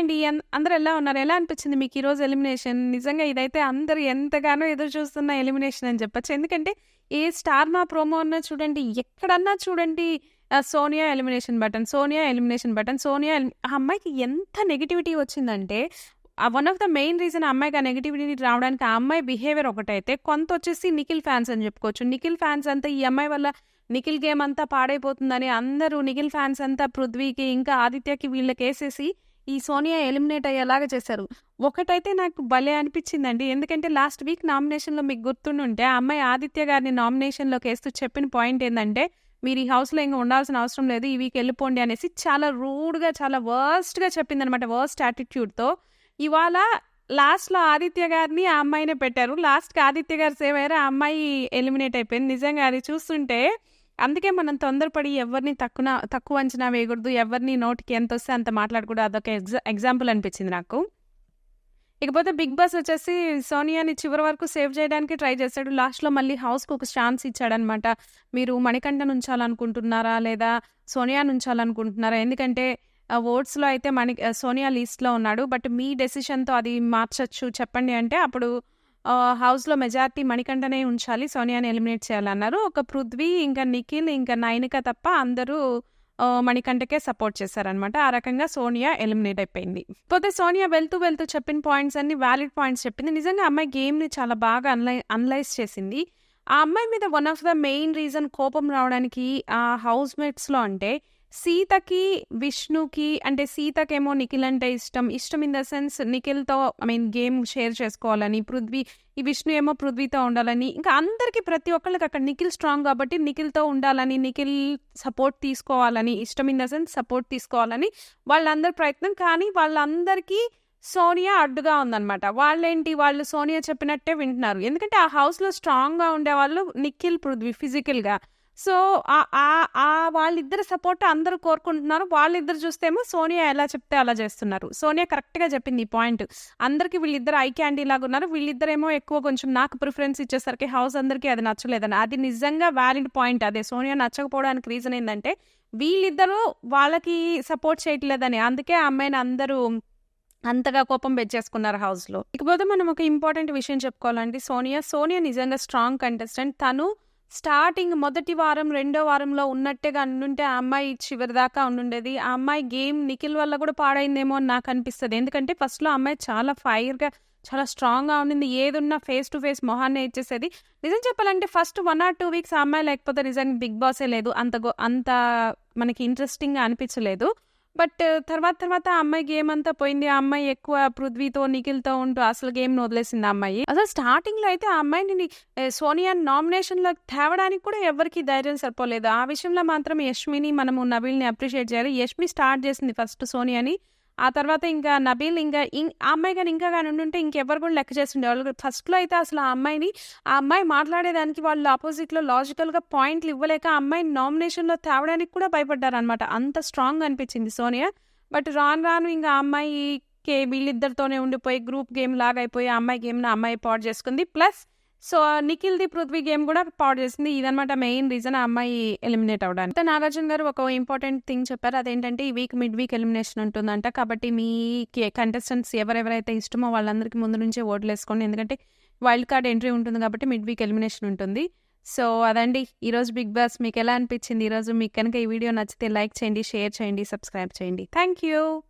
అండి. అన్ ఎలా ఉన్నారు? ఎలా అనిపించింది మీకు ఈరోజు ఎలిమినేషన్? నిజంగా ఇదైతే అందరూ ఎంతగానో ఎదురు చూస్తున్న ఎలిమినేషన్ అని చెప్పొచ్చు. ఎందుకంటే ఏ స్టార్ మా ప్రోమో అన్నా చూడండి, ఎక్కడన్నా చూడండి Sonia elimination button, Sonia elimination button, Sonia ఆ అమ్మాయికి ఎంత నెగిటివిటీ వచ్చిందంటే one of the main reason అమ్మాయికి ఆ నెగిటివిటీ రావడానికి ఆ అమ్మాయి బిహేవియర్ ఒకటైతే, కొంత వచ్చేసి నిఖిల్ ఫ్యాన్స్ అని చెప్పుకోవచ్చు. నిఖిల్ ఫ్యాన్స్ అంతా ఈ అమ్మాయి వల్ల నిఖిల్ గేమ్ అంతా పాడైపోతుందని అందరూ నిఖిల్ ఫ్యాన్స్ అంతా పృథ్వీకి, ఇంకా ఆదిత్యకి వీళ్ళకేసేసి ఈ సోనియా ఎలిమినేట్ అయ్యేలాగా చేశారు. ఒకటైతే నాకు భలే అనిపించిందండి. ఎందుకంటే లాస్ట్ వీక్ నామినేషన్‌లో మీకు గుర్తుండుంటే ఆ అమ్మాయి ఆదిత్య గారిని నామినేషన్లోకి వేస్తూ చెప్పిన పాయింట్ ఏంటంటే "మీరు ఈ హౌస్‌లో ఇంకా ఉండాల్సిన అవసరం లేదు. ఈ వీక్ వెళ్ళిపోండి అనేసి చాలా రూడ్‌గా, చాలా వర్స్ట్‌గా చెప్పిందనమాట. వర్స్ట్ యాటిట్యూడ్‌తో. ఇవాళ లాస్ట్‌లో ఆదిత్య గారిని, ఆ అమ్మాయినే పెట్టారు. లాస్ట్‌కి ఆదిత్య గారు సేవ్ అయ్యారు. ఆ అమ్మాయి ఎలిమినేట్ అయిపోయింది. నిజంగా అది చూస్తుంటే అందుకే మనం తొందరపడి ఎవరిని తక్కువ తక్కువ అంచనా వేయకూడదు. ఎవరిని నోటికి ఎంతొస్తే అంత మాట్లాడకూడదు. అదొక ఎగ్జా ఎగ్జాంపుల్ అనిపించింది నాకు. ఇకపోతే 'బిగ్ బాస్' వచ్చేసి సోనియాని చివరి వరకు సేవ్ చేయడానికి ట్రై చేశాడు. లాస్ట్‌లో మళ్ళీ హౌస్‌కి ఒక ఛాన్స్ ఇచ్చాడనమాట. మీరు మణికంఠను ఉంచాలనుకుంటున్నారా? లేదా సోనియాను ఉంచాలనుకుంటున్నారా? ఎందుకంటే ఓట్స్‌లో అయితే మణి సోనియా లీస్ట్‌లో ఉన్నాడు. బట్ మీ డెసిషన్‌తో అది మార్చొచ్చు చెప్పండి అంటే అప్పుడు హౌస్‌లో మెజార్టీ మణికంఠనే ఉంచాలి. సోనియాని ఎలిమినేట్ చేయాలన్నారు. ఒక పృథ్వీ, ఇంకా నిఖిల్, ఇంకా నైనిక తప్ప అందరూ మణికంఠకే సపోర్ట్ చేశారనమాట. ఆ రకంగా సోనియా ఎలిమినేట్ అయిపోయింది. పోతే సోనియా వెళ్తూ వెళ్తూ చెప్పిన పాయింట్స్ అన్నీ వ్యాలిడ్ పాయింట్స్ చెప్పింది. నిజంగా అమ్మాయి గేమ్‌ని చాలా బాగా అన్లై అనలైజ్ చేసింది. ఆ అమ్మాయి మీద one of the main reason కోపం రావడానికి ఆ హౌస్‌మేట్స్‌లో అంటే సీతకి, విష్ణుకి అంటే సీతకేమో నిఖిల్ అంటే ఇష్టం. ఇష్టం ఇన్ ద సెన్స్ నిఖిల్‌తో ఐ మీన్ గేమ్ షేర్ చేసుకోవాలని, పృథ్వీ ఈ విష్ణు ఏమో పృథ్వీతో ఉండాలని, ఇంకా అందరికీ ప్రతి ఒక్కళ్ళకి అక్కడ నిఖిల్ స్ట్రాంగ్ కాబట్టి నిఖిల్‌తో ఉండాలని, నిఖిల్ సపోర్ట్ తీసుకోవాలని, ఇష్టం ఇన్ ద సెన్స్ సపోర్ట్ తీసుకోవాలని వాళ్ళందరి ప్రయత్నం. కానీ వాళ్ళందరికీ సోనియా అడ్డుగా ఉందన్నమాట వాళ్ళేంటి వాళ్ళు సోనియా చెప్పినట్టే వింటున్నారు. ఎందుకంటే ఆ హౌస్‌లో స్ట్రాంగ్‌గా ఉండేవాళ్ళు నిఖిల్, పృథ్వీ ఫిజికల్‌గా. సో, ఆ వాళ్ళిద్దరు సపోర్ట్ అందరూ కోరుకుంటున్నారు. వాళ్ళిద్దరు చూస్తేమో సోనియా ఎలా చెప్తే అలా చేస్తున్నారు. సోనియా కరెక్ట్‌గా చెప్పింది ఈ పాయింట్. అందరికీ వీళ్ళిద్దరు ఐ క్యాండీ లాగున్నారు. వీళ్ళిద్దరేమో ఎక్కువ కొంచెం నాకు ప్రిఫరెన్స్ ఇచ్చేసరికి హౌస్ అందరికీ అది నచ్చలేదని. అది నిజంగా వ్యాలిడ్ పాయింట్ అదే. సోనియా నచ్చకపోవడానికి రీజన్ ఏంటంటే వీళ్ళిద్దరూ వాళ్ళకి సపోర్ట్ చేయట్లేదని. అందుకే ఆ అమ్మాయిని అందరూ అంతగా కోపం పెంచేసుకున్నారు హౌస్‌లో. ఇకపోతే మనం ఒక ఇంపార్టెంట్ విషయం చెప్పుకోవాలండి సోనియా. సోనియా నిజంగా స్ట్రాంగ్ కంటెస్టెంట్. తను స్టార్టింగ్ మొదటి వారం, రెండో వారంలో ఉన్నట్టుగా ఉండుంటే ఆ అమ్మాయి చివరి దాకా ఉండుండేది. ఆ అమ్మాయి గేమ్ నిఖిల్ వల్ల కూడా పాడైందేమో అని అనిపిస్తుంది ఎందుకంటే ఫస్ట్‌లో ఆ అమ్మాయి చాలా ఫైర్‌గా, చాలా స్ట్రాంగ్‌గా ఉండింది. ఏదున్నా ఫేస్ టు ఫేస్ మొహాన్నే ఇచ్చేసేది. నిజం చెప్పాలంటే first one or two weeks ఆ అమ్మాయి లేకపోతే నిజంగా 'బిగ్ బాసే' లేదు. అంత అంత మనకి ఇంట్రెస్టింగ్‌గా అనిపించలేదు. బట్ తర్వాత తర్వాత ఆ అమ్మాయి గేమ్ అంతా పోయింది. ఆ అమ్మాయి ఎక్కువ పృథ్వీతో, నిఖిల్‌తో ఉంటూ అసలు గేమ్‌ని వదిలేసింది ఆ అమ్మాయి. అసలు స్టార్టింగ్‌లో అయితే ఆ అమ్మాయిని సోనియా నామినేషన్లో తేవడానికి కూడా ఎవరికి ధైర్యం సరిపోలేదు. ఆ విషయంలో మాత్రం యష్మిని మనము నవీల్ని అప్రిషియేట్ చేయాలి. యష్మి స్టార్ట్ చేసింది ఫస్ట్ సోనియాని. ఆ తర్వాత ఇంకా నబీల్ ఇంకా ఆ అమ్మాయి కానీ ఇంకా కానీ ఉండుంటే ఇంకెవ్వరు కూడా లెక్క చేసుండేవాళ్ళు. ఫస్ట్‌లో అయితే అసలు ఆ అమ్మాయిని ఆ అమ్మాయి మాట్లాడేదానికి వాళ్ళు ఆపోజిట్లో లాజికల్‌గా పాయింట్లు ఇవ్వలేక ఆ అమ్మాయిని నామినేషన్‌లో తేవడానికి కూడా భయపడ్డారనమాట. అంత స్ట్రాంగ్ అనిపించింది సోనియా. బట్ రాను రాను ఇంకా ఆ అమ్మాయికి వీళ్ళిద్దరితోనే ఉండిపోయి గ్రూప్ గేమ్ లాగా అయిపోయి ఆ అమ్మాయి గేమ్ను అమ్మాయి పాడు చేసుకుంది. ప్లస్ సో, నిఖిల్‌ది, పృథ్వీ గేమ్ కూడా పాడు చేసింది. ఇదనమాట మెయిన్ రీజన్ ఆ అమ్మాయి ఎలిమినేట్ అవ్వడానికి. అయితే నాగార్జున గారు ఒక ఇంపార్టెంట్ థింగ్ చెప్పారు. అదేంటంటే ఈ వీక్ మిడ్ వీక్ ఎలిమినేషన్ ఉంటుందంట. కాబట్టి మీ కంటెస్టెంట్స్ ఎవరెవరైతే ఇష్టమో వాళ్ళందరికీ ముందు నుంచే ఓట్లేసుకోండి. ఎందుకంటే వైల్డ్ కార్డ్ ఎంట్రీ ఉంటుంది కాబట్టి మిడ్ వీక్ ఎలిమినేషన్ ఉంటుంది. సో, అదండి ఈరోజు 'బిగ్ బాస్' మీకు ఎలా అనిపించింది ఈరోజు? మీకు కనుక ఈ వీడియో నచ్చితే లైక్ చేయండి, షేర్ చేయండి, సబ్స్క్రైబ్ చేయండి. Thank you.